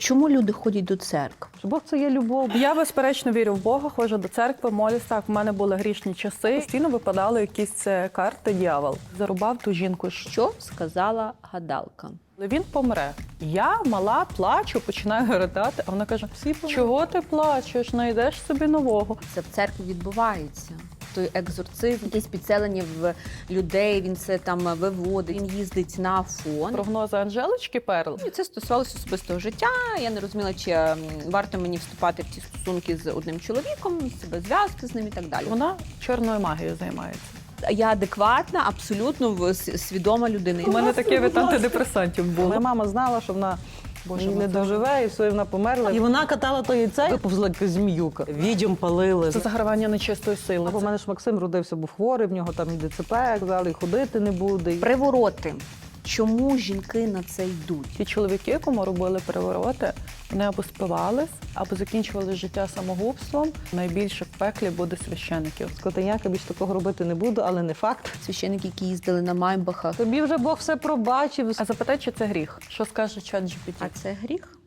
Чому люди ходять до церкви? Бог це є любов. Я безперечно вірю в Бога, ходжу до церкви, молюсь. Так, в мене були грішні часи. Постійно випадали якісь е, карти дьявол. Зарубав ту жінку. Що сказала гадалка? Він помре. Я мала, плачу, починаю ридати, а вона каже: чого ти плачеш? Знайдеш собі нового. Це в церкві відбувається. Той екзорцизм, якісь підселення в людей, він це там виводить, він їздить на фон. Прогнози Анжелочки Перл. І це стосувалося особистого життя. Я не розуміла, чи варто мені вступати в ті стосунки з одним чоловіком, себе зв'язки з ним і так далі. Вона чорною магією займається. Я адекватна, абсолютно в- свідома людина. У мене таке від антидепресантів було. Моя мама знала, що вона Боже, не доживе, і все, вона померла. І вона катала то яйце, виповзла якась зміюка. Відьом палили. Це загравання нечистої сили. Бо в мене ж Максим родився, був хворий, в нього там і ДЦП, казали, і ходити не буде. Привороти. Чому жінки на це йдуть? Ті чоловіки, кому робили перевороти, вони або спивались, або закінчували життя самогубством. Найбільше в пеклі буде священиків. Скотиняка більш такого робити не буду, але не факт. Священики, які їздили на майбахах. Тобі вже Бог все пробачив. А запитай, чи це гріх? Що скаже чат GPT? А це гріх?